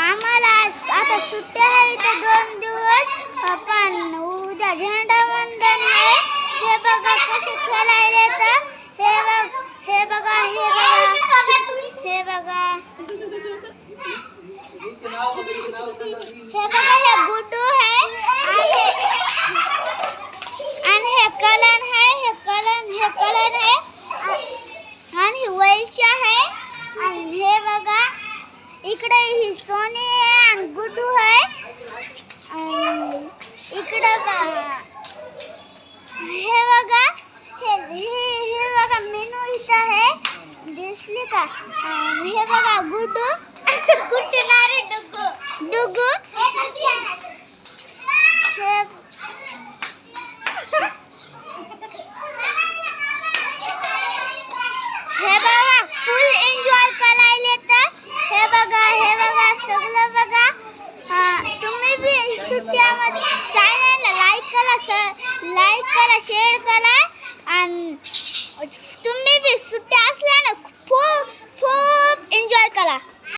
आम्हाला आता सुट्ट्या आहेत दोन दिवस. पण उद्या झेंडा वंदन आहे. हे बघा कसे खेळायला येतं. हे बघ हे बघा हे बघा. हे बघा. हे बघा हे गुड्डू आहे. आणि हे कलन आहे. हे कलन हे कलन आहे. आणि वैश्य आहे. इकडे ही सोनी आहे आणि गुड्डू आहे. आणि इकडे हे बघा. हे हे बघा मेनू इथं आहे. दिसली का? हे बघा गुड्डू. गुड्डू ना रे डुगू डुगू हे हे बघा फुल एन्जॉय करायला येतात हे बघा हे बघा सगळं बघा हा, तुम्ही बी सुट्ट्यामध्ये चॅनलला लाईक करा लाईक करा शेअर करा आणि